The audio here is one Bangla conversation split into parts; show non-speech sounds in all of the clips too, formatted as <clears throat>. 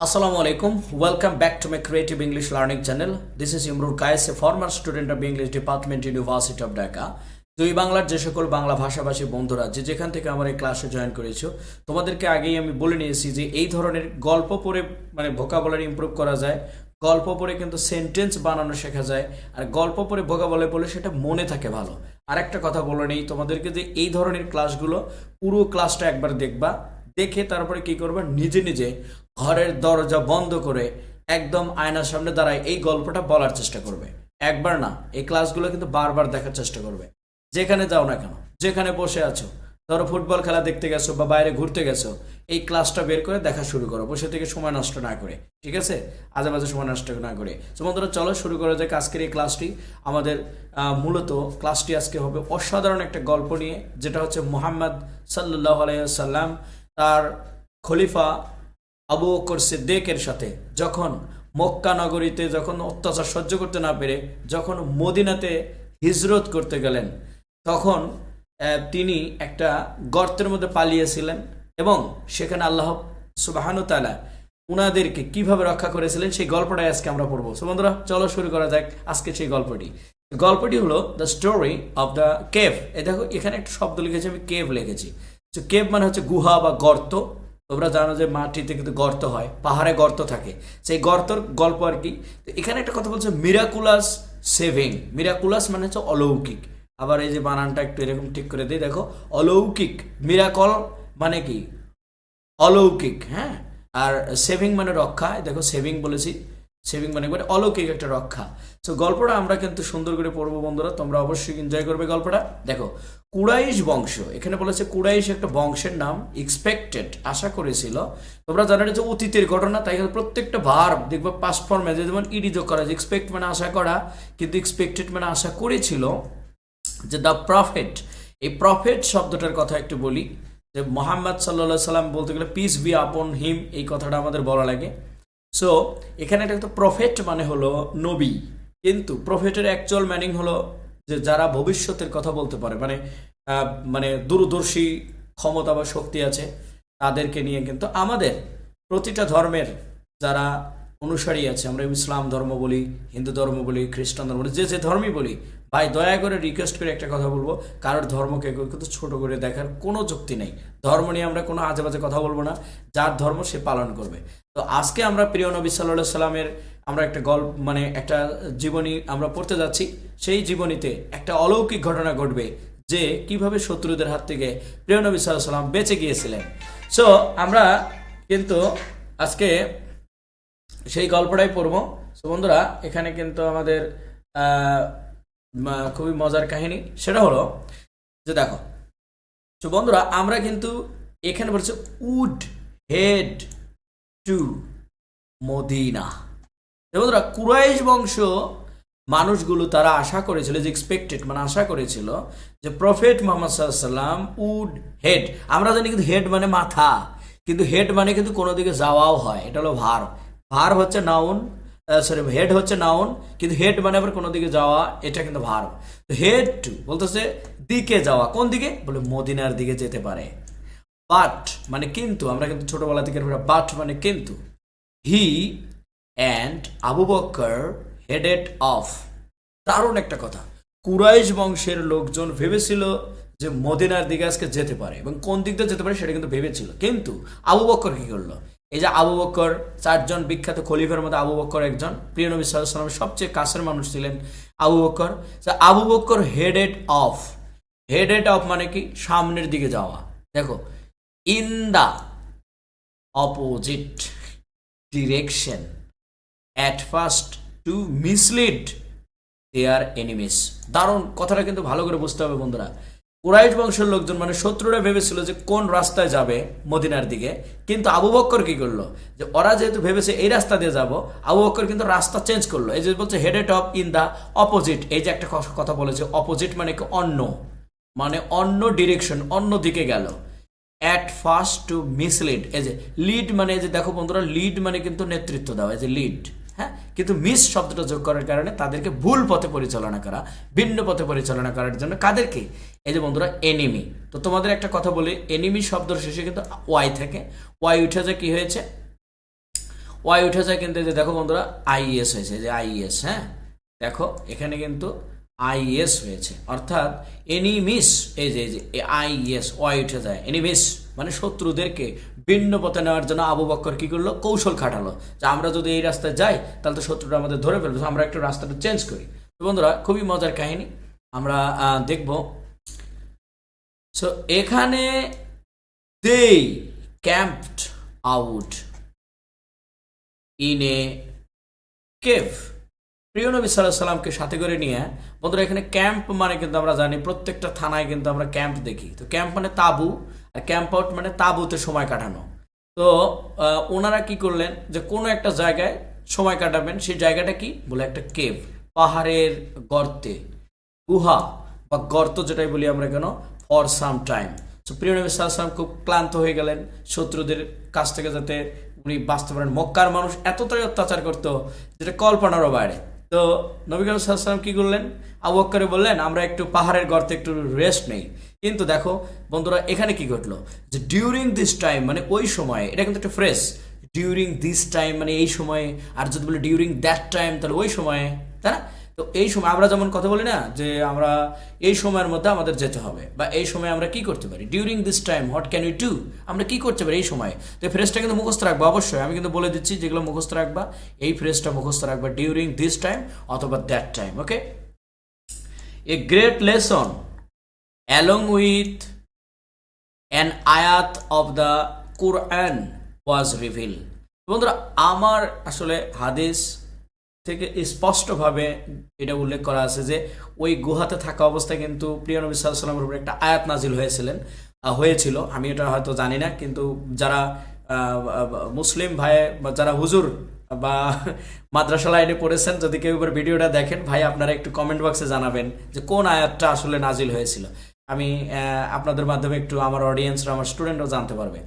Assalamu alaikum. Welcome back to my Creative English Learning channel. This is Imrul Kais, a former student of English Department, University of Dhaka. দুই বাংলার যে সকল বাংলা ভাষাভাষী বন্ধুরা যে যেখান থেকে আমার এই ক্লাসে জয়েন করেছ তোমাদেরকে আগেই আমি বলে নিয়েছি যে এই ধরনের গল্প পড়ে মানে ভোকাবলারি ইমপ্রুভ করা যায় গল্প পড়ে কিন্তু সেন্টেন্স বানানো শেখা যায় আর গল্প পড়ে ভোকাবলারি বলে সেটা মনে থাকে ভালো আর একটা কথা বলে নেই তোমাদেরকে যে এই ধরনের ক্লাসগুলো পুরো ক্লাসটা একবার দেখবা দেখে তারপরে কি করবে? নিজে নিজে ঘরের দরজা বন্ধ করে একদম আয়নার সামনে দাঁড়ায় এই গল্পটা বলার চেষ্টা করবে। একবার না, এই ক্লাসগুলো কিন্তু বারবার দেখার চেষ্টা করবে। যেখানে যাও না কেন, যেখানে বসে আছো, ধরো ফুটবল খেলা দেখতে গেছো বা বাইরে ঘুরতে গেছো, এই ক্লাসটা বের করে দেখা শুরু করো, বসে থেকে সময় নষ্ট না করে, ঠিক আছে? আজে বাজে সময় নষ্ট না করে। তো বন্ধুরা, চলো শুরু করা যাক আজকের এই ক্লাসটি। আমাদের মূলত ক্লাসটি আজকে হবে অসাধারণ একটা গল্প নিয়ে, যেটা হচ্ছে মোহাম্মদ সাল্লাহ আলাইসাল্লাম তার খলিফা আবু বকর সিদ্দিকের সাথে। যখন মক্কা নগরীতে যখন অত্যাচার সহ্য করতে না পেরে, যখন মদিনাতে হিজরত করতে গেলেন, তখন তিনি একটা গর্তের মধ্যে পালিয়েছিলেন এবং সেখানে আল্লাহ সুবাহানু তালা উনাদেরকে কীভাবে রক্ষা করেছিলেন সেই গল্পটাই আজকে আমরা পড়ব। সো বন্ধুরা, চলো শুরু করা যাক আজকে সেই গল্পটি। গল্পটি হলো the story of the cave এ দেখো, এখানে একটা শব্দ লিখেছি, আমি কেভ লিখেছি। তো কেভ মানে হচ্ছে গুহা বা গর্ত। তোমরা জানো যে মাটিতে কিন্তু গর্ত হয়, পাহাড়ে গর্ত থাকে। সেই গর্তর গল্প আর কি? তো এখানে একটা কথা বলছে মিরাকুলাস সেভিং মিরাকুলাস মানে হচ্ছে অলৌকিক। আবার এই যে বানানটা একটু এরকম ঠিক করে দিই, দেখো, অলৌকিক মিরাকল মানে কি? অলৌকিক হ্যাঁ? আর সেভিং মানে রক্ষা, দেখো সেভিং বলেছি। সেভিং মানে একবারে অলৌকিক একটা রক্ষা। তো গল্পটা আমরা কিন্তু সুন্দর করে পড়ব বন্ধুরা, তোমরা অবশ্যই এনজয় করবে গল্পটা। দেখো, কুরাইশ বংশ, এখানে বলেছে কুরাইশ একটা বংশের নাম এক্সপেক্টেড আশা করেছিল। তোমরা জানো যে অতীতের ঘটনা, তাই প্রত্যেকটা ভার দেখবে পাস্ট ফর্মে যেমন ইডি যোগ করা এক্সপেক্ট মানে আশা করা, কিন্তু এক্সপেক্টেড মানে আশা করেছিল যে দ্য প্রফেট এই প্রফেট শব্দটার কথা একটু বলি, যে মোহাম্মদ সাল্লা সাল্লাম বলতে গেলে পিস বি আপন হিম এই কথাটা আমাদের বলা লাগে। সো এখানে একটা তো প্রফেট মানে হলো নবী। কিন্তু প্রফেটের অ্যাকচুয়াল ম্যানিং হলো যে যারা ভবিষ্যতের কথা বলতে পারে মানে মানে দূরদর্শী, ক্ষমতা বা শক্তি আছে, তাদেরকে নিয়ে কিন্তু আমাদের প্রতিটা ধর্মের যারা অনুসারী আছে, আমরা ইসলাম ধর্ম বলি, হিন্দু ধর্ম বলি, খ্রিস্টান ধর্ম বলি, যে যে ধর্মই বলি ভাই, দয়া করে রিকোয়েস্ট করে একটা কথা বলব। কারোর ধর্মকে কিন্তু ছোট করে দেখার কোনো যুক্তি নেই। ধর্ম নিয়ে আমরা কোনো আজে বাজে কথা বলব না। যার ধর্ম সে পালন করবে। তো আজকে আমরা প্রিয় নবী সাল্লাহ সাল্লামের আমরা একটা গল্প মানে একটা জীবনী আমরা পড়তে যাচ্ছি। সেই জীবনীতে একটা অলৌকিক ঘটনা ঘটবে যে কীভাবে শত্রুদের হাত থেকে প্রিয় নবী সাল্লাহ সাল্লাম বেঁচে গিয়েছিলেন। সো আমরা কিন্তু আজকে সেই গল্পটাই পড়ব। সো বন্ধুরা, এখানে কিন্তু আমাদের খুবই মজার কাহিনী। সেটা হলো যে দেখো তো বন্ধুরা, আমরা কিন্তু এখানে বলছে উড হেড টু মদিনা। বন্ধুরা, কুরাইশ বংশ মানুষগুলো তারা আশা করেছিল, যে এক্সপেক্টেড মানে আশা করেছিল যে প্রফেট মোহাম্মদ সাল্লাম উড হেড। আমরা জানি কিন্তু হেড মানে মাথা, কিন্তু হেড মানে কিন্তু কোনো দিকে যাওয়াও হয়। এটা হলো ভার। ভার হচ্ছে নাউন সরি হেড হচ্ছে নাউন কিন্তু হেড মানে আবার কোনো দিকে যাওয়া, এটা কিন্তু ভার হেড টু বলতেছে দিকে যাওয়া। কোন দিকে? বলে মদিনার দিকে যেতে পারে। বাট মানে কিন্তু, আমরা কিন্তু ছোটবেলা থেকে বাট মানে কিন্তু he and Abu Bakr headed off দারুণ একটা কথা। কুরাইশ বংশের লোকজন ভেবেছিল যে মদিনার দিকে আজকে যেতে পারে এবং কোন দিক দিয়ে যেতে পারে সেটা কিন্তু ভেবেছিল। কিন্তু আবু বক্কর কি করল? এই যে আবু বক্কর, চারজন বিখ্যাত খলিফের মধ্যে আবু বক্কর একজন। প্রিয় নবী সাল্লামের সবচেয়ে কাছের মানুষ ছিলেন Abu Bakr. Abu Bakr headed off headed off মানে কি? সামনের দিকে যাওয়া। দেখো in the opposite direction at first to mislead their enemies দারুণ, কথাটা কিন্তু ভালো করে বুঝতে হবে বন্ধুরা। কুরাইশ বংশের লোকজন মানে শত্রুরা ভেবেছিল যে কোন রাস্তায় যাবে মদিনার দিকে। কিন্তু আবু বক্কর কি করল? যে ওরা যেহেতু ভেবেছে এই রাস্তা দিয়ে যাব, আবু বক্কর কিন্তু রাস্তা চেঞ্জ করল। এই যে বলছে headed off in the opposite এই যে একটা কথা বলেছে অপোজিট মানে কি অন্য? মানে অন্য ডিরেকশন অন্য দিকে গেল। অ্যাট ফার্স্ট টু মিসলিড এই যে লিড মানে এই যে দেখো বন্ধুরা লিড মানে কিন্তু নেতৃত্ব দেওয়া, এই যে লিড হ্যাঁ? কিন্তু মিস শব্দটা যোগ করার কারণে তাদেরকে ভুল পথে পরিচালনা করা, ভিন্ন পথে পরিচালনা করার জন্য কাদেরকে? এই যে বন্ধুরা এনিমি তো তোমাদের একটা কথা বলি এনিমি শব্দের শেষে কিন্তু ওয়াই থাকে। ওয়াই উঠে যে কি হয়েছে? ওয়াই উঠে যায় কিন্তু যে দেখো বন্ধুরা আইএস হয়েছে যে আইএস হ্যাঁ? দেখো, এখানে কিন্তু আইএস হয়েছে। অর্থাৎ এনিমিস এই যে এই যে আইএস ওয়াই উঠে যায় এনিমিস মানে শত্রুদেরকে ভিন্ন পথে নেওয়ার জন্য আবু বক্কর কি করল? কৌশল খাটালো। যে আমরা যদি এই রাস্তায় যাই, তাহলে তো শত্রুরা আমাদের ধরে ফেলবে। আমরা একটু রাস্তাটা চেঞ্জ করি। তো বন্ধুরা, খুবই মজার কাহিনী। আমরা দেখব। সো এখানে they camped out in a cave. প্রিয় নবী সাল্লাহ সাল্লামকে সাথে করে নিয়ে, বন্ধুরা, এখানে ক্যাম্প মানে কিন্তু আমরা জানি প্রত্যেকটা থানায় কিন্তু আমরা ক্যাম্প দেখি। তো ক্যাম্প মানে তাবু। ক্যাম্প আউট মানে তাবুতে সময় কাটানো। তো ওনারা কি করলেন যে কোনো একটা জায়গায় সময় কাটাবেন। সেই জায়গাটা কি? বলে একটা কেভ। পাহাড়ের গর্তে। গুহা বা গর্ত যেটাই বলি আমরা কেন? For some time. তো প্রিয় নবী সাল্লাম খুব ক্লান্ত হয়ে গেলেন শত্রুদের কাছ থেকে যাতে উনি বাঁচতে পারেন। মক্কার মানুষ এতটাই অত্যাচার করতো যেটা কল্পনারও বাইরে। তো নবী করিম সাল্লাম কি করলেন? আবু বক্করে বললেন, আমরা একটু পাহাড়ের গর্তে একটু রেস্ট নেই। কিন্তু দেখো, বন্ধুরা, এখানে কি ঘটলো? যে ডিউরিং দিস টাইম মানে ওই সময়ে, এটা কিন্তু একটা ফ্রেশ ডিউরিং দিস টাইম মানে এই সময়ে, আর যদি বলি ডিউরিং দ্যাট টাইম তাহলে ওই সময়ে, তাই না? তো এই সময়, আমরা যেমন কথা বলি না, যে আমরা এই সময়ের মধ্যে আমাদের যেতে হবে, বা এই সময় আমরা কি করতে পারি? During this time what can you do আমরা কি করতে পারি এই সময়? তো এই ফ্রেজটা কিন্তু মুখস্থ রাখব, অবশ্যই। আমি কিন্তু বলে দিচ্ছি, যেগুলো মুখস্থ রাখবা, এই ফ্রেজটা মুখস্থ রাখবা ডিউরিং দিস টাইম অথবা that time okay a great lesson along with an ayat of the Quran was reveal বন্ধুরা, আমার আসলে হাদিস থেকে স্পষ্টভাবে এটা উল্লেখ করা আছে যে ওই গুহাতে থাকা অবস্থায় কিন্তু প্রিয় নবী সাল্লামের উপর একটা আয়াত নাজিল হয়েছিলেন হয়েছিল। আমি এটা হয়তো জানি না, কিন্তু যারা মুসলিম ভাই বা যারা হুজুর বা মাদ্রাসা লাইনে পড়েছেন, যদি কেউ এবার ভিডিওটা দেখেন, ভাই আপনারা একটু কমেন্ট বক্সে জানাবেন যে কোন আয়াতটা আসলে নাজিল হয়েছিল। আমি আপনাদের মাধ্যমে একটু আমার অডিয়েন্সরা আমার স্টুডেন্টরাও জানতে পারবে।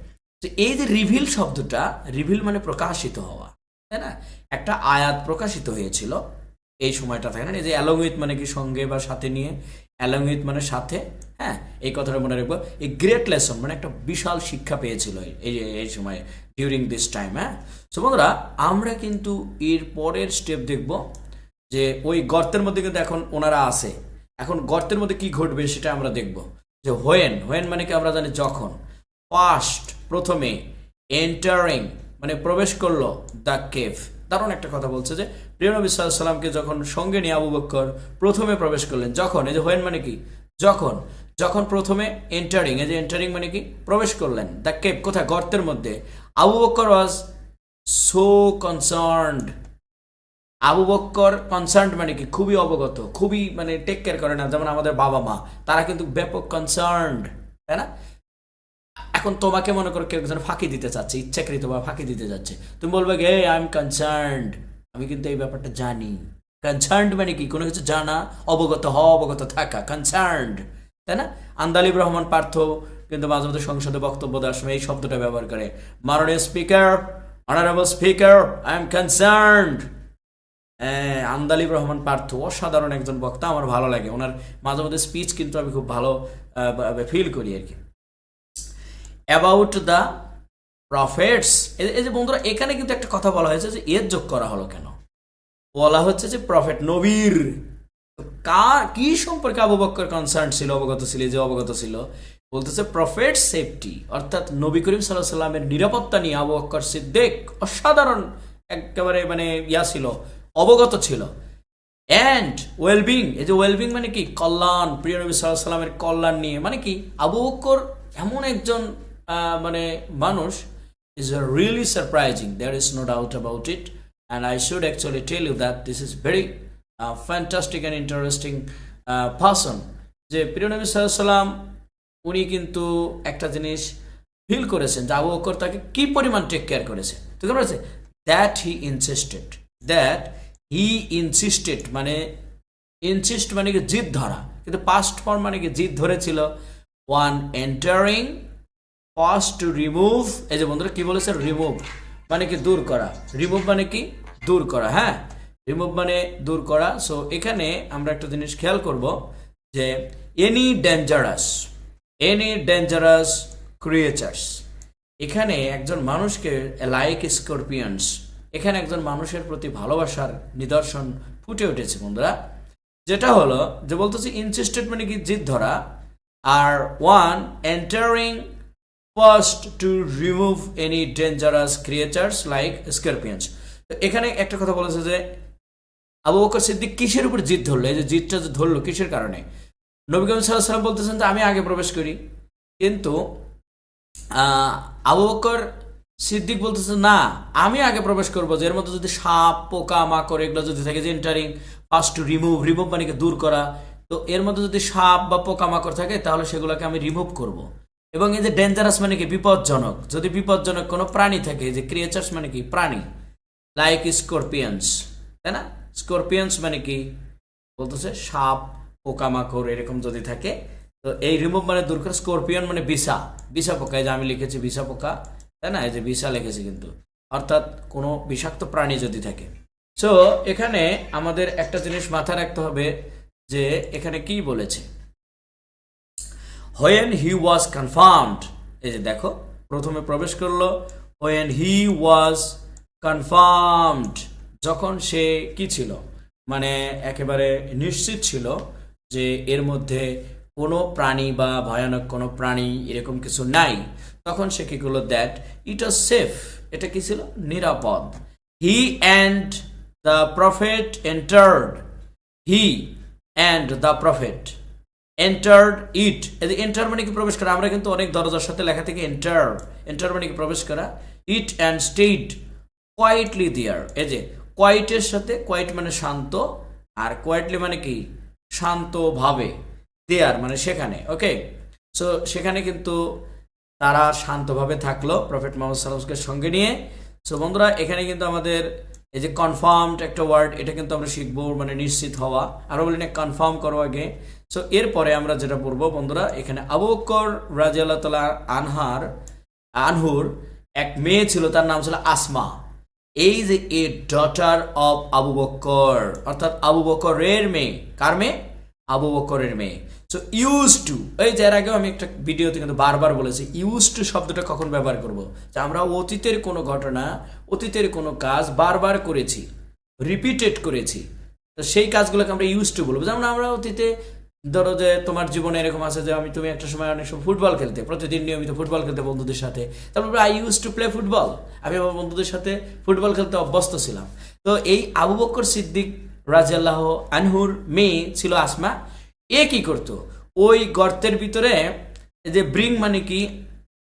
তো এই যে রিভিল শব্দটা রিভিল মানে প্রকাশিত হওয়া, তাই না? একটা আয়াত প্রকাশিত হয়েছিল এই সময়টা থাকে, না? এই যে অ্যালং মানে কি সঙ্গে বা সাথে নিয়ে অ্যালং মানে সাথে হ্যাঁ? এই কথাটা মনে রাখব। এই গ্রেট লেসন মানে একটা বিশাল শিক্ষা পেয়েছিল এই- এই এই সময় ডিউরিং দিস টাইম হ্যাঁ? সো বন্ধুরা, আমরা কিন্তু এর পরের স্টেপ দেখব যে ওই গর্তের মধ্যে কিন্তু এখন ওনারা আছে। এখন গর্তের মধ্যে কি ঘটবে সেটা আমরা দেখব। যে হোয়েন হোয়েন মানে কি আমরা জানি যখন। ফার্স্ট প্রথমে এন্টারিং মানে প্রবেশ করল দ্য কেভ দারুণ একটা কথা বলছে যে, প্রিয় নবী সাল্লাল্লাহু আলাইহি সাল্লামকে যখন সঙ্গে নিয়ে আবু বক্কর প্রথমে প্রবেশ করলেন, যখন, এই যে হোয়েন মানে কি? যখন যখন প্রথমে এন্টারিং এই যে এন্টারিং মানে কি? প্রবেশ করলেন দ্য কেভ কোথায়? গর্তের মধ্যে। Abu Bakr was so concerned Abu Bakr concern মানে কি? খুবই অবগত, খুবই মানে টেক কেয়ার করে না। যেমন আমাদের বাবা মা, তারা কিন্তু ব্যাপক কনসার্নড তাই না? এখন তোমাকে মনে করো কেউ একজন ফাঁকি দিতে চাচ্ছে, ইচ্ছাকৃত বা ফাঁকি দিতে যাচ্ছে তুমি বলবে গে আই এম কনসার্নড আমি কিন্তু এই ব্যাপারটা জানি। কনসার্নড মানে কি? কোনো কিছু জানা, অবগত হওয়া, অবগত থাকা কনসার্নড তাই না? আন্দালিব রহমান পার্থ কিন্তু মাঝে মধ্যে সংসদে বক্তব্য দেওয়ার সময় এই শব্দটা ব্যবহার করে। মাননীয় speaker honourable speaker I am concerned Andaleeve Rahman Partho, অসাধারণ একজন বক্তা, আমার ভালো লাগে। ওনার মাঝে মধ্যে স্পিচ কিন্তু আমি খুব ভালো ফিল করি আর কি। অ্যাবাউট দ্য প্রফেটস এই যে বন্ধুরা, এখানে কিন্তু একটা কথা বলা হয়েছে যে, এর যোগ করা হলো কেন? বলা হচ্ছে যে প্রফেট নবীর। কার, কি সম্পর্কে আবু বক্কর কনসার্ন ছিল, অবগত ছিল, যে অবগত ছিল? বলতেছে প্রফেট সেফটি অর্থাৎ নবী করিম সাল্লাহ সাল্লামের নিরাপত্তা নিয়ে আবু বক্কর সিদ্দিক, অসাধারণ, একেবারে মানে ইয়া ছিল অবগত ছিল। অ্যান্ড ওয়েলবিং এই যে ওয়েলবিং মানে কি? কল্যাণ, প্রিয় নবী সাল্লামের কল্যাণ নিয়ে। মানে কি? আবু বক্কর এমন একজন মানে মানুষ is really surprising there is no doubt about it and I should actually tell you that this is very fantastic and interesting person যে প্রিয় নবী সাল্লাম উনি কিন্তু একটা জিনিস ফিল করেছেন যে আবু বকর তাকে কি পরিমাণ টেক কেয়ার করেছে? কেমন আছে that he insisted that he insisted মানে ইনসিস্ট মানে কি জিদ ধরা। কিন্তু পাস্ট ফর্ম মানে কি জিদ ধরেছিল। One entering first to remove এই যে বন্ধুরা কি বলেছে? রিমুভ মানে কি দূর করা। রিমুভ মানে কি? দূর করা হ্যাঁ? রিমুভ মানে দূর করা। সো এখানে আমরা একটা জিনিস খেয়াল করব যে any dangerous any dangerous creatures এখানে একজন মানুষকে লাইক স্করপিয়ন্স এখানে একজন মানুষের প্রতি ভালোবাসার নিদর্শন ফুটে উঠেছে, বন্ধুরা। যেটা হলো যে বলতেছে ইনসিস্টেড মানে কি জিদ ধরা? আর one entering first to remove any dangerous creatures like scorpions এখানে একটা কথা বলেছে যে, আবু বকর সিদ্দিক কিসের উপর জিদ ধরলো? এই যে জিদটা যে ধরলো, কিসের কারণে? নবী করিম সাল্লাম বলতেছেন যে, আমি আগে প্রবেশ করি। কিন্তু আবু বকর সিদ্দিক বলতেছে, না, আমি আগে প্রবেশ করব যে এর মধ্যে যদি সাপ পোকা মাকড় এগুলো যদি থাকে যে entering first to remove remove মানে দূর করা, তো এর মধ্যে যদি সাপ বা পোকা মাকড় থাকে তাহলে সেগুলোকে আমি রিমুভ করব। এবং এই যে ডেঞ্জারাস মানে কি বিপজ্জনক, যদি বিপজ্জনক কোনো প্রাণী থাকে যে ক্রিয়েচার্স মানে কি প্রাণী লাইক স্করপিয়ান্স তাই না স্করপিয়ান্স মানে কি বলতেছে, সাপ, পোকামাকড় এরকম যদি থাকে, তো এই রিমুভ মানে দূর করে স্করপিয়ন মানে বিসা বিসা পোকা, এই যে আমি লিখেছি বিসা পোকা তাই না? এই যে বিসা লিখেছি কিন্তু। অর্থাৎ কোনো বিষাক্ত প্রাণী যদি থাকে। সো এখানে আমাদের একটা জিনিস মাথায় রাখতে হবে যে এখানে কি বলেছে? হোয়েন হি ওয়াজ কনফার্মড এই যে দেখো, প্রথমে প্রবেশ করল। হোয়েন হি ওয়াজ কনফার্মড যখন সে কি ছিল? মানে একেবারে নিশ্চিত ছিল যে এর মধ্যে কোনো প্রাণী বা ভয়ানক কোনো প্রাণী এরকম কিছু নাই। তখন সে কি করল? দ্যাট ইট ওয়াজ সেফ এটা কি ছিল? নিরাপদ। He and the prophet entered he and the prophet entered it enter মানে কি প্রবেশ করা? আমরা কিন্তু অনেক দরজার সাথে লেখা থেকে এন্টার এন্টার মানে কি প্রবেশ করা? ইট অ্যান্ড স্টেট কোয়াইটলি দিয়ার এই যে কোয়াইটের সাথে কোয়াইট মানে শান্ত, আর কোয়াইটলি মানে কি? শান্তভাবে দেয়ার মানে সেখানে। ওকে সো সেখানে কিন্তু তারা শান্তভাবে থাকল প্রফেট মোহাম্মদ সাল্লামকে সঙ্গে নিয়ে। সো বন্ধুরা, এখানে কিন্তু আমাদের এই যে কনফার্মড একটা ওয়ার্ড এটা কিন্তু আমরা শিখব মানে নিশ্চিত হওয়া। আরও বলি না কনফার্ম করো আগে। সো এরপরে আমরা যেটা পড়ব, বন্ধুরা, এখানে আবু বকর রাজি আল্লাহ তালা আনহার, আনহুর এক মেয়ে ছিল, তার নাম ছিল আসমা। এই যে a daughter of Abu Bakr, অর্থাৎ আবু বকরের মেয়ে। কার মেয়ে? আবু বকরের মেয়ে। সো ইউজ টু এই যে এর আগেও আমি একটা ভিডিওতে কিন্তু বারবার বলেছি ইউজ টু শব্দটা কখন ব্যবহার করব? যে আমরা অতীতের কোনো ঘটনা, অতীতের কোনো কাজ বারবার করেছি রিপিটেড করেছি। তো সেই কাজগুলোকে আমরা ইউজ টু বলব। যেমন আমরা অতীতে, ধরো যে তোমার জীবনে এরকম আছে যে আমি, তুমি একটা সময় অনেক সময় ফুটবল খেলতে, প্রতিদিন নিয়মিত ফুটবল খেলতে বন্ধুদের সাথে। তারপর I use to play football আমি আমার বন্ধুদের সাথে ফুটবল খেলতে অভ্যস্ত ছিলাম। তো এই আবু বকর সিদ্দিক রাজিয়াল্লাহ আনহুর মেয়ে ছিল আসমা। এ কি করতো? ওই গর্তের ভিতরে এই যে ব্রিং মানে কি?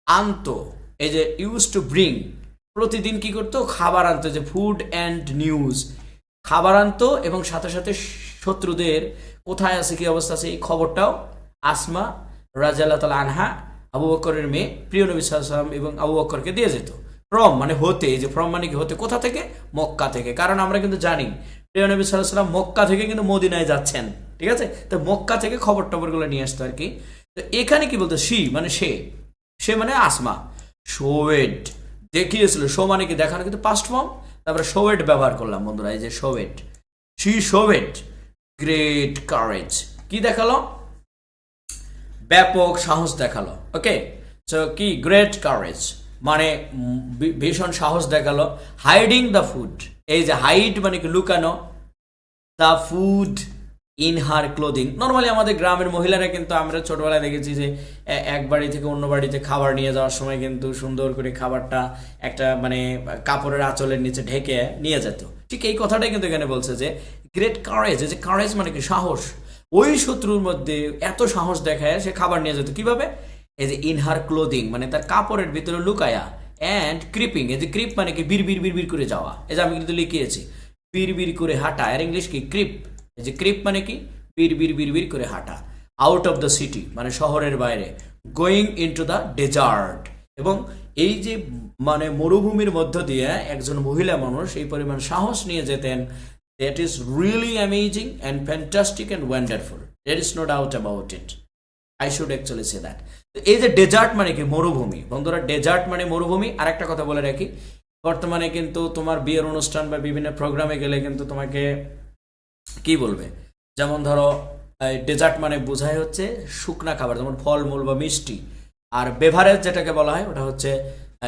আনতো। এই যে ইউজ টু ব্রিং প্রতিদিন কি করতো? খাবার আনতো। যে ফুড অ্যান্ড নিউজ খাবার আনতো এবং সাথে সাথে শত্রুদের কোথায় আছে? কি অবস্থা আছে? এই খবরটাও আসমা রাজাল্লাহ তালা আনহা, আবু বকরের মেয়ে, প্রিয় নবী সাল্লাম এবং আবু বকরকে দিয়ে যেত। ফ্রম মানে হতে। যে ফ্রম মানে কি? হতে কোথা থেকে? মক্কা থেকে। কারণ আমরা কিন্তু জানি, প্রিয় নবী সাল্লাহ সাল্লাম মক্কা থেকে কিন্তু মদিনায় যাচ্ছেন। ঠিক আছে? তো মক্কা থেকে খবর টবরগুলো নিয়ে আসতো আর কি। তো এখানে কি বলতো? সি মানে সে। সে মানে আসমা। শোয়েড দেখিয়েছিল। শো মানে কি দেখানো? কিন্তু পাস্ট ফর্ম তারপরে শোয়েড ব্যবহার করলাম বন্ধুরা, এই যে showed she showed great courage কি দেখাল? ব্যাপক সাহস দেখাল। ওকে সো কি? গ্রেট কারেজ মানে ভীষণ সাহস দেখাল। হাইডিং দ্য ফুড এই যে হাইড মানে কি? লুকানো। The food in her clothing normally আমাদের গ্রামের মহিলারা কিন্তু আমরা ছোটবেলায় দেখেছি যে এক বাড়ি থেকে অন্য বাড়িতে খাবার নিয়ে যাওয়ার সময় কিন্তু সুন্দর করে খাবারটা একটা মানে কাপড়ের আঁচলের নিচে ঢেকে নিয়ে যেত। ঠিক এই কথাটাই কিন্তু এখানে বলছে যে গ্রেট কারেজ যে কারেজ মানে কি? সাহস। ওই শত্রুর মধ্যে এত সাহস দেখায় সে খাবার নিয়ে যেত। কীভাবে? এই যে ইন হার ক্লোদিং মানে তার কাপড়ের ভিতরে লুকায়া অ্যান্ড ক্রিপিং এই যে ক্রিপ মানে কি? বিড় বিড় বিড় করে যাওয়া। এই যে আমি কিন্তু লিখিয়েছি। বিড় বিড় করে হাঁটা। আর ইংলিশ কি? ক্রিপ এই যে ক্রিপ মানে কি? বিড় বিড় বিড় বিড় করে হাঁটা। আউট অফ দ্য সিটি মানে শহরের বাইরে। গোয়িং ইনটু দ্য ডেজার্ট এবং এই যে মানে মরুভূমির মধ্য দিয়ে একজন মহিলা মানুষ এই পরিমাণ সাহস নিয়ে যেতেন that is really amazing and fantastic and wonderful there is no doubt about it I should actually say that এই যে ডেজার্ট মানে কি? মরুভূমি। বন্ধুরা ডেজার্ট মানে মরুভূমি। আর একটা কথা বলে রাখি। বর্তমানে কিন্তু তোমার বিয়ের অনুষ্ঠান বা বিভিন্ন প্রোগ্রামে গেলে কিন্তু তোমাকে কি বলবে? যেমন ধরো ডেজার্ট মানে বোঝায় হচ্ছে শুকনা খাবার, যেমন ফলমূল বা মিষ্টি। আর বেভারেজ যেটাকে বলা হয়, ওটা হচ্ছে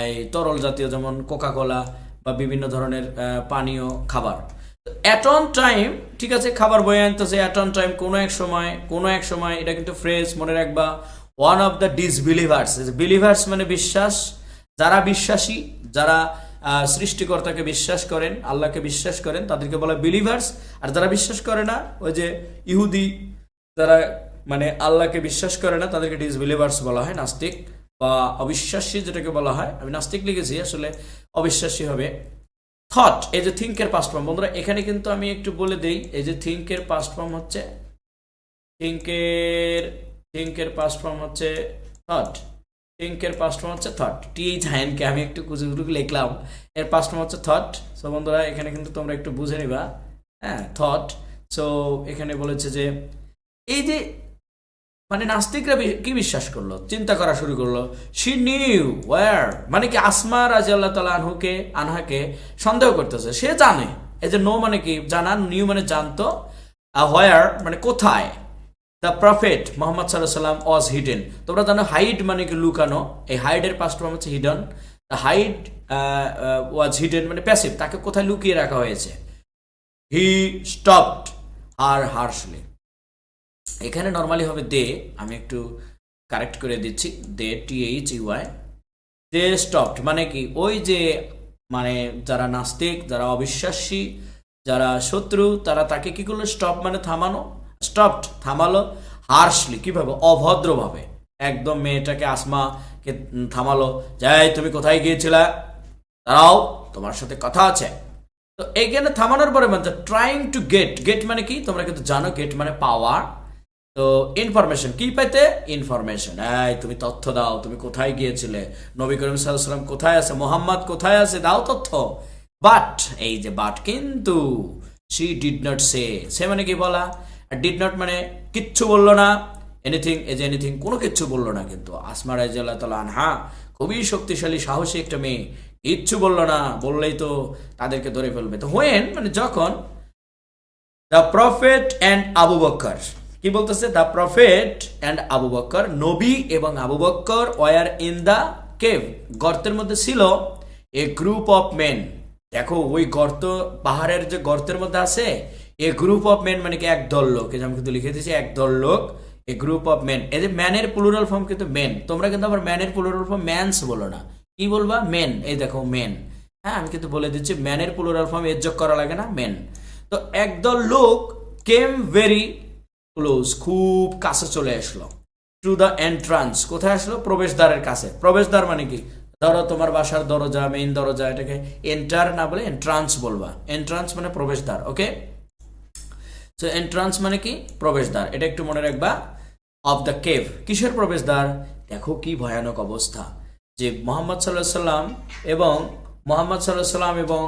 এই তরল জাতীয়, যেমন কোকাকোলা বা বিভিন্ন ধরনের পানীয় খাবার। অ্যাট অন টাইম ঠিক আছে, খাবার বয়ে আনতেছে অ্যাট অন টাইম কোনো এক সময়, কোনো এক সময় এটা কিন্তু ফ্রেজ মনে রাখবা one of the disbelievers believers মানে বিশ্বাস, যারা বিশ্বাসী, যারা সৃষ্টিকর্তাকে বিশ্বাস করেন, আল্লাহকে বিশ্বাস করেন, তাদেরকে বলা বিলিভার্স আর যারা বিশ্বাস করে না, ওই যে ইহুদি, যারা মানে আল্লাহকে বিশ্বাস করে না, তাদেরকে ডিসবিলিভার্স বলা হয়, নাস্তিক বা অবিশ্বাসী যেটাকে বলা হয়। আমি নাস্তিক লিখেছি, আসলে অবিশ্বাসী হবে। থট এই যে থিঙ্কের পাস্ট ফর্ম বন্ধুরা, এখানে কিন্তু আমি একটু বলে দেই, এই যে থিঙ্কের পাস্ট ফর্ম হচ্ছে থিঙ্কের থিঙ্কের পাস্ট ফর্ম হচ্ছে থট থিঙ্কের পাস্ট ফর্ম হচ্ছে থট টিএইচ হাইনকে আমি একটু কুচুকুচু লিখলাম। এর পাস্ট ফর্ম হচ্ছে থট সো বন্ধুরা, এখানে কিন্তু তোমরা একটু বুঝে নিবা। হ্যাঁ থট সো এখানে বলেছে যে, এই যে মানে নাস্তিকরা কি বিশ্বাস করল? চিন্তা করা শুরু করল। শি নিউ ওয়ার মানে কি আসমা রাজি আল্লাহ তালা আনহুকে, আনহাকে সন্দেহ করতেছে। সে জানে। এই যে নো মানে কি? জানা নিউ মানে জানতো। হোয়ার মানে কোথায়? দ্য প্রফেট মোহাম্মদ সাল্লাম ওয়াজ হিডেন তোমরা জানো হাইড মানে কি লুকানো? এই হাইডের পাস্ট ফর্ম হচ্ছে hidden the hide was hidden মানে প্যাসিভ তাকে কোথায় লুকিয়ে রাখা হয়েছে? হি স্টপড আর হার্শলি এখানে নর্মালি হবে দে আমি একটু কারেক্ট করে দিচ্ছি। They T H UI they stopped মানে কি? ওই যে মানে যারা নাস্তিক, যারা অবিশ্বাসী, যারা শত্রু, তারা তাকে কি করল? স্টপ মানে থামানো। স্টপড থামালো হার্শলি কীভাবে অভদ্রভাবে। একদম মেয়েটাকে আসমাকে থামালো। যাই, তুমি কোথায় গিয়েছিলা? দাঁড়াও, তোমার সাথে কথা আছে। তো এইখানে থামানোর পরে মানে ট্রাইং টু গেট গেট মানে কি? তোমরা কিন্তু জানো গেট মানে পাওয়ার তো ইনফরমেশন কি পাইতে? ইনফরমেশন এই, তুমি তথ্য দাও, তুমি কোথায় গিয়েছিলে? নবী করিম সাল্লাম কোথায় আছে? মোহাম্মদ কোথায় আছে? দাও তথ্য। বাট এই যে বাট কিন্তু she did not say say মানে কি বলা? ডিড নট মানে কিচ্ছু বলল না। এনিথিং এজ এনিথিং কোনো কিচ্ছু বলল না কিন্তু। আসমা রাজি আল্লাহ তালা আনহা, খুবই শক্তিশালী, সাহসী একটা মেয়ে। কিচ্ছু বলল না, বললেই তো তাদেরকে ধরে ফেলবে। তো হোয়েন মানে যখন the prophet and Abu Bakr কি বলতেছে? The prophet and Abu Bakr নবী এবং Abu Bakr were in the cave গর্তের মধ্যে ছিল এ গ্রুপ অফ মেন দেখো, ওই গর্ত, পাহাড়ের যে গর্তের মধ্যে আছে এ গ্রুপ অফ মেন মানে কি? একদল লোক। এই যে আমি কিন্তু লিখে দিয়েছি একদল লোক এ গ্রুপ অফ মেন এই যে ম্যানের প্লুরাল ফর্ম কিন্তু মেন তোমরা কিন্তু আবার ম্যানের প্লুরাল ফর্ম ম্যানস বলো না। কি বলবা? মেন এই দেখো মেন হ্যাঁ আমি কিন্তু বলে দিচ্ছি ম্যানের প্লুরাল ফর্ম এর যোগ করা লাগে না মেন তো একদল লোক কেম ভেরি ক্লোজ খুব কাছে চলে আসলো। টু দ্য এন্ট্রান্স কোথায় আসলো? প্রবেশদ্বারের কাছে। প্রবেশদ্বার মানে কি? ধরো তোমার বাসার দরজা মেইন দরজা, এটাকে এন্টার না বলে এন্ট্রান্স বলবা। এন্ট্রান্স মানে প্রবেশদ্বার ওকে সো এন্ট্রান্স মানে কি? প্রবেশদ্বার। এটা একটু মনে রাখবা। অফ দ্য কেভ কিসের প্রবেশদ্বার? দেখো কি ভয়ানক অবস্থা। যে মোহাম্মদ সাল্লাহ সাল্লাম এবং মোহাম্মদ সাল্লাহ সাল্লাম এবং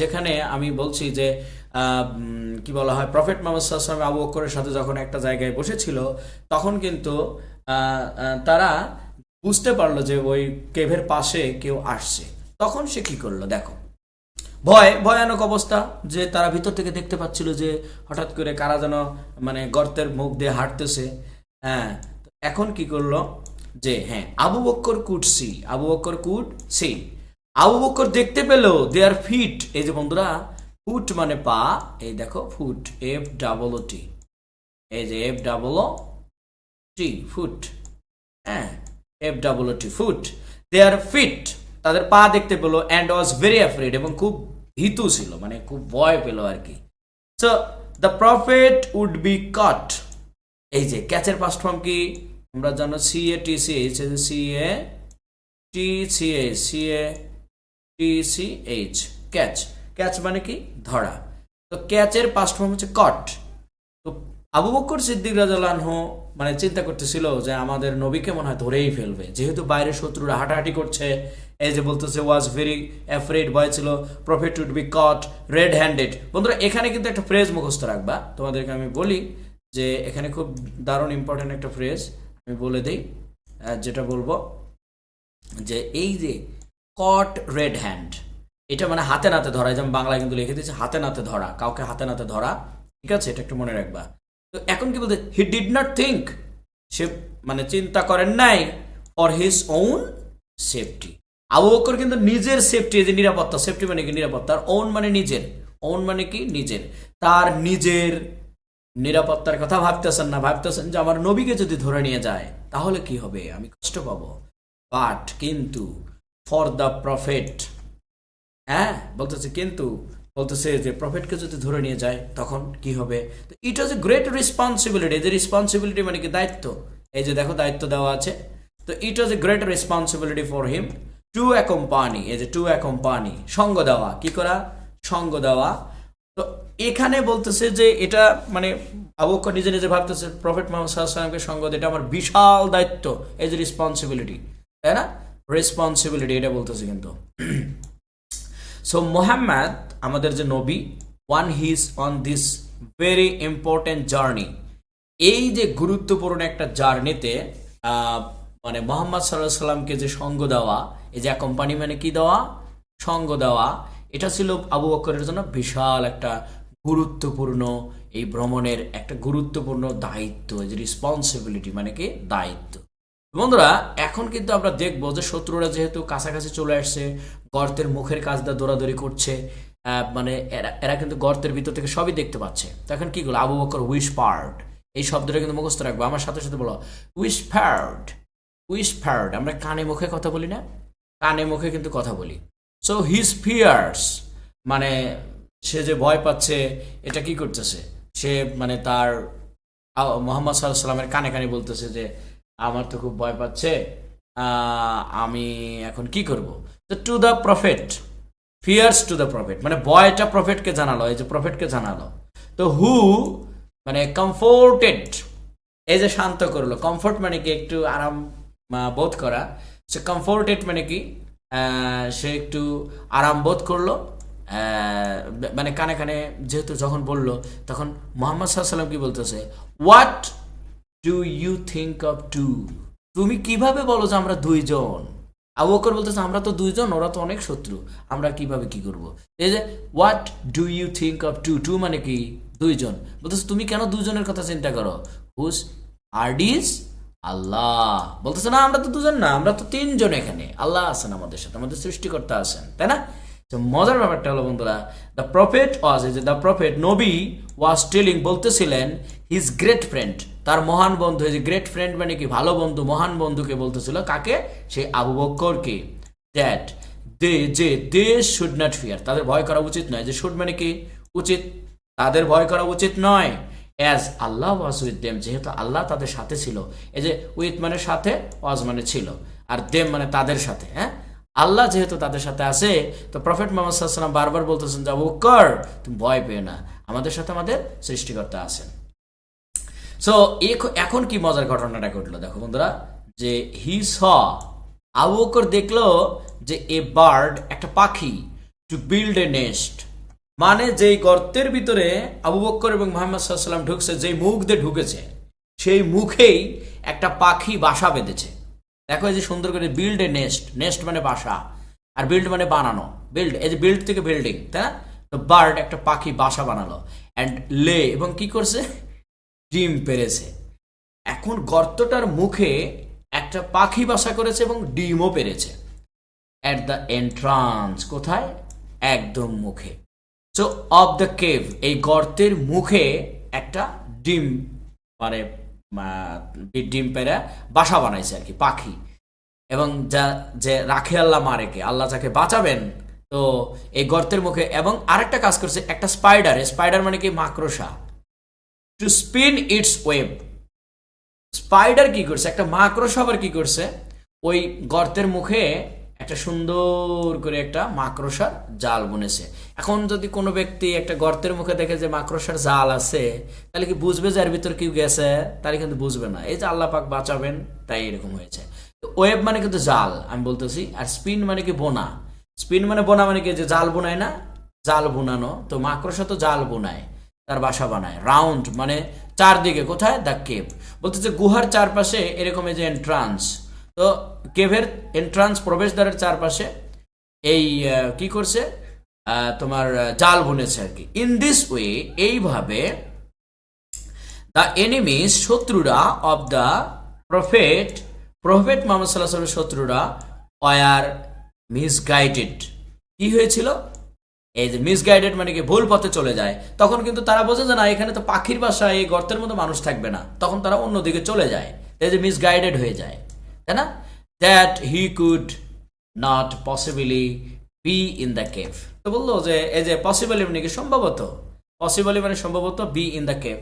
যেখানে আমি বলছি যে কি বলা হয় প্রফেট মোহাম্মদ সাল্লাম আবু বকরের সাথে যখন একটা জায়গায় বসেছিল, তখন কিন্তু তারা বুঝতে পারল যে ওই কেভের পাশে কেউ আসছে। তখন সে কি করল? দেখো। ভয়, ভয়ানক অবস্থা যে তারা ভিতর থেকে দেখতে পাচ্ছিল যে হঠাৎ করে কারা যেন মানে গর্তের মুখ দিয়ে হাঁটতেছে। হ্যাঁ এখন কি করল যে হ্যাঁ Abu Bakr could see, Abu Bakr could see. Abu Bakkar দেখতে পেল আর ফিট এই যে বন্ধুরা ফুট মানে পা, এই দেখো foot F double O T এই যে F double O T foot হ্যাঁ F double T foot they are feet তাদের পা দেখতে পেল অ্যান্ড ওয়াজ ভেরি অ্যাফ্রেড এবং খুব ভীতু ছিল মানে খুব ভয় পেল আর কি। So the prophet would be caught এই যে ক্যাচের পাস্ট ফর্ম কি? আমরা জানো C A T C H C A T C A C A T C H catch catch মানে কি? ধরা। তো ক্যাচের পাস্ট ফর্ম হচ্ছে কট আবু বকর সিদ্দিক রাজালানহ মানে চিন্তা করতেছিল যে আমাদের নবীকে মনে হয় ধরেই ফেলবে। যেহেতু বাইরে শত্রুরা হাঁটাহাঁটি করছে, এই যে বলতেছে ওয়াজ ভেরি অ্যাফ্রেড ভয় ছিল prophet would be caught red handed বন্ধুরা, এখানে কিন্তু একটা ফ্রেজ মুখস্থ রাখবা। তোমাদেরকে আমি বলি যে এখানে খুব দারুণ ইম্পর্টেন্ট একটা ফ্রেজ আমি বলে দিই যেটা বলব যে এই যে কট রেড হ্যান্ড এটা মানে হাতে নাতে ধরা যেমন বাংলায় কিন্তু লিখে দিয়েছে, হাতে নাতে ধরা, কাউকে হাতে নাতে ধরা, ঠিক আছে? এটা একটু মনে রাখবা। তো এখন কি বলতে he did not think say মানে চিন্তা করেন নাই for his own safety Abu Bakr কিন্তু নিজের সেফটি যে নিরাপত্তা সেফটি মানে কি নিরাপত্তা? আর ওন মানে নিজের ওন মানে কি? নিজের। তার নিজের নিরাপত্তার কথা ভাবতেছেন না, ভাবতেছেন যে আমার নবীকে যদি ধরে নিয়ে যায়, তাহলে কি হবে? আমি কষ্ট পাবো। বাট কিন্তু ফর দ্য প্রফেট হ্যাঁ? বলতেছে, কিন্তু বলতেছে যে প্রফেটকে যদি ধরে নিয়ে যায়, তখন কি হবে? তো it was a great responsibility যে রেসপন্সিবিলিটি মানে কি? দায়িত্ব। এই যে দেখো, দায়িত্ব দেওয়া আছে। তো it was a great responsibility for him to accompany এই যে টু অ্যাকম্পানি সঙ্গ দেওয়া। কি করা? সঙ্গ দেওয়া। তো এখানে বলতেছে যে এটা মানে আবু বকর নিজে নিজে ভাবতেছে প্রফেট মোহাম্মদ সাল্লামকে সঙ্গ এটা আমার বিশাল দায়িত্ব। যে রেসপন্সিবিলিটি তাই না? রেসপন্সিবিলিটি এটা বলতেছে কিন্তু। <clears throat> সো মোহাম্মদ আমাদের যে নবী one his on this very important journey এই যে গুরুত্বপূর্ণ একটা জার্নিতে মানে মোহাম্মদ সাল্লাহ সাল্লামকে যে সঙ্গ দেওয়া, এই যে কোম্পানি মানে কি দেওয়া? সঙ্গ দেওয়া। এটা ছিল আবু বকরের জন্য বিশাল একটা গুরুত্বপূর্ণ এই ভ্রমণের একটা গুরুত্বপূর্ণ দায়িত্ব যে রেসপন্সিবিলিটি মানে কি? দায়িত্ব। বন্ধুরা, এখন কিন্তু আমরা দেখব যে শত্রুরা যেহেতু কাছাকাছি চলে আসছে, গর্তের মুখের কাজটা দৌড়াদৌড়ি করছে মানে এরা এরা কিন্তু গর্তের ভিতর থেকে সবই দেখতে পাচ্ছে। তখন কি করল? আবু বকর উইশ পার্ট এই শব্দটা কিন্তু মুখস্থ রাখব। আমার সাথে সাথে বলো। উইশ পার্ট উইশ পার্ট আমরা কানে মুখে কথা বলি না? কানে মুখে কিন্তু কথা বলি। সো হিজ ফিয়ার্স মানে সে যে ভয় পাচ্ছে, এটা কি করতেছে? সে মানে তার মোহাম্মদ সাল্লাহ সাল্লামের কানে কানে বলতেছে যে, আমার তো খুব ভয় পাচ্ছে আমি এখন কি করব? তো to the prophet fears to the prophet মানে ভয়টা প্রফেটকে জানালো, এই যে প্রফেটকে জানালো। তো হু মানে কমফোর্টেড এই যে শান্ত করল। কমফোর্ট মানে কি? একটু আরাম বোধ করা। সে কমফোর্টেড মানে কি? সে একটু আরাম বোধ করল। মানে কানে কানে যেহেতু যখন বলল, তখন মোহাম্মদ সাল্লাম কি বলতেছে? What do you think of two তুমি কীভাবে বলো যে আমরা দুইজন? আবু বকর বলতেছে, আমরা তো দুইজন, ওরা তো অনেক শত্রু, আমরা কীভাবে কি করব? এই যে what do you think of two two মানে কি? দুইজন। বলতেছে, তুমি কেন দুজনের কথা চিন্তা করো? হুস আরডিস আল্লাহ বলতেছে, না, আমরা তো দুজন না, আমরা তো তিনজন এখানে। আল্লাহ আছেন আমাদের সাথে, আমাদের সৃষ্টিকর্তা আছেন, তাই না? তো মজার ব্যাপারটা হলো বন্ধুরা the prophet was the prophet নবী ওয়াজ টেলিং বলতেছিলেন হিজ গ্রেট ফ্রেন্ড তার মহান বন্ধু যে গ্রেট ফ্রেন্ড মানে কি? ভালো বন্ধু, মহান বন্ধুকে বলতেছিল, কাকে? সে আবু বক্করকে। দ্যাট দে যে দে শুড নট ফিয়ার তাদের ভয় করা উচিত নয়। যে শুড মানে কি? উচিত। তাদের ভয় করা উচিত নয়। As Allah was with them যেহেতু আল্লাহ তাদের সাথে ছিল। এই যে উইথ মানে সাথে ওয়াজ মানে ছিল। আর দেম মানে তাদের সাথে হ্যাঁ? আল্লাহ যেহেতু তাদের সাথে আছে, তো প্রফেট মোহাম্মদ সাল্লাম বারবার বলতেছেন যে কর তুমি ভয় পেও না। আমাদের সাথে আমাদের সৃষ্টিকর্তা আছেন। সো এখন কি মজার ঘটনাটা ঘটলো? দেখো বন্ধুরা, যে হি স আবু দেখল যে এ বার্ড একটা পাখি টু বিল্ড এ নেস্ট মানে যেই গর্তের ভিতরে আবু বক্কর এবং মোহাম্মদ সাল্লাম ঢুকছে, যেই মুখ দিয়ে ঢুকেছে, সেই মুখেই একটা পাখি বাসা বেঁধেছে। দেখো এই যে সুন্দর করে বিল্ড এ নেস্ট নেস্ট মানে বাসা, আর বিল্ড মানে বানানো। বিল্ড এই যে বিল্ড থেকে বিল্ডিং তাই না? তো বার্ড একটা পাখি বাসা বানালো। অ্যান্ড লে এবং কি করছে? ডিম পেরেছে। এখন গর্তটার মুখে একটা পাখি বাসা করেছে এবং ডিমও পেরেছে। অ্যাট দ্য এন্ট্রান্স কোথায়? একদম মুখে। সো অফ দ্য কেভ এই গর্তের মুখে একটা ডিম মানে ডিম পেরে বাসা বানাইছে আর কি, পাখি। এবং যা, যে রাখে আল্লাহ মারেকে, আল্লাহ যাকে বাঁচাবেন, তো এই গর্তের মুখে এবং আরেকটা কাজ করছে, একটা স্পাইডার স্পাইডার মানে কি মাকড়সা? To spin its web spider কি করছে? একটা মাকড়সা আবার কি করছে? ওই গর্তের মুখে একটা সুন্দর করে একটা মাকড়সার জাল বুনেছে। এখন যদি কোনো ব্যক্তি একটা গর্তের মুখে দেখে যে মাকড়সার জাল আছে, তাহলে কি বুঝবে যে এর ভিতর কেউ গেছে? তাহলে কিন্তু বুঝবে না। এই যে আল্লাহ পাক বাঁচাবেন, তাই এরকম হয়েছে। তো ওয়েব মানে কিন্তু জাল, আমি বলতেছি। আর স্পিন মানে কি বোনা? স্পিন মানে বোনা মানে কি? যে জাল বোনায় না, জাল বোনানো। তো মাকড়সা তো জাল বোনায়। তার বাসা বানায়। রাউন্ড মানে চারদিকে, কোথায়? দ্য কেভ বলতেছে গুহার চারপাশে এরকম এই যে এন্ট্রান্স তো কেভের এন্ট্রান্স প্রবেশদ্বারের চারপাশে এই কি করছে? তোমার জাল বুনেছে আর কি। ইন দিস ওয়ে এইভাবে দ্য এনিমিস শত্রুরা of the prophet prophet Muhammad সাল্লাহ শত্রুরা ওয়ার মিসগাইডেড কি হয়েছিল? এই যে মিসগাইডেড মানে কি ভুল পথে চলে যায়, তখন কিন্তু তারা বোঝে যে না, এখানে তো পাখির বাসা এই গর্তের মধ্যে মানুষ থাকবে না। তখন তারা অন্যদিকে চলে যায়, এই যে মিসগাইডেড হয়ে যায়, তাই না? That he could not possibly be in the cave তো বলল যে, এই যে পসিবলি মানে কি সম্ভবত? পসিবলি মানে সম্ভবত বি ইন দ্য কেভ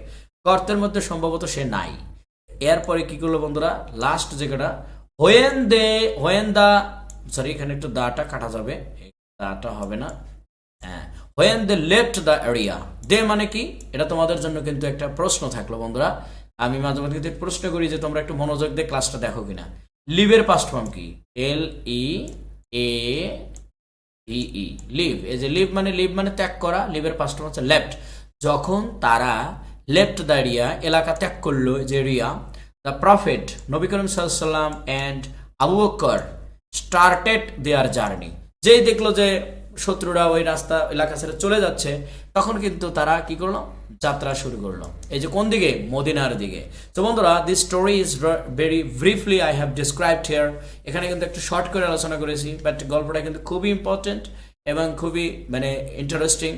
গর্তের মধ্যে সম্ভবত সে নাই। এরপরে কি করল বন্ধুরা? লাস্ট যেটা when they when the sorry এখানে একটু দাটা কাটা যাবে। দাটা হবে না। হ্যাঁ। When they left the area they মানে কি? এটা তোমাদের জন্য কিন্তু একটা প্রশ্ন থাকল, বন্ধুরা। আমি মাঝে মাঝে কিন্তু প্রশ্ন করি যে, তোমরা একটু মনোযোগ দিয়ে ক্লাসটা দেখো কিনা। লিভের পাস্ট ফর্ম কি? এল ই এ ই লিভ এই যে লিভ মানে লিভ মানে ত্যাগ করা লিভের পাস্ট ফর্ম হচ্ছে লেফট যখন তারা লেফট দ্য এরিয়া এলাকা ত্যাগ করল যে এরিয়া দ্য প্রফেট নবী করিম সাল্লাম and Abu Bakr started their journey যেই দেখল যে শত্রুরা ওই রাস্তা এলাকা ছেড়ে চলে যাচ্ছে, তখন কিন্তু তারা কি করল? যাত্রা শুরু করল। এই যে কোন দিকে? মদিনার দিকে। তো বন্ধুরা this story is very briefly I have described here এখানে কিন্তু একটু শর্ট করে আলোচনা করেছি বাট গল্পটা কিন্তু খুবই ইম্পর্টেন্ট এবং খুবই মানে ইন্টারেস্টিং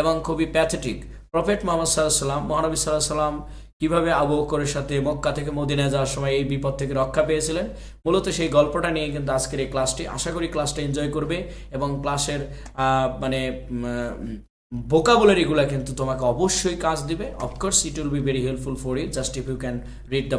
এবং খুবই প্যাথেটিক প্রফেট মোহাম্মদ সাল্লাহ সাল্লাম মহানবী সাল্লাহ সাল্লাম কীভাবে আবু বকরের সাথে মক্কা থেকে মদিনা যাওয়ার সময় এই বিপদ থেকে রক্ষা পেয়েছিলেন? মূলত সেই গল্পটা নিয়ে কিন্তু আজকের এই ক্লাসটি। আশা করি ক্লাসটা এনজয় করবে এবং ক্লাসের মানে বোকাবুলারিগুলো কিন্তু তোমাকে অবশ্যই কাজ দিবে। Of course it will be very helpful for it just if you can read the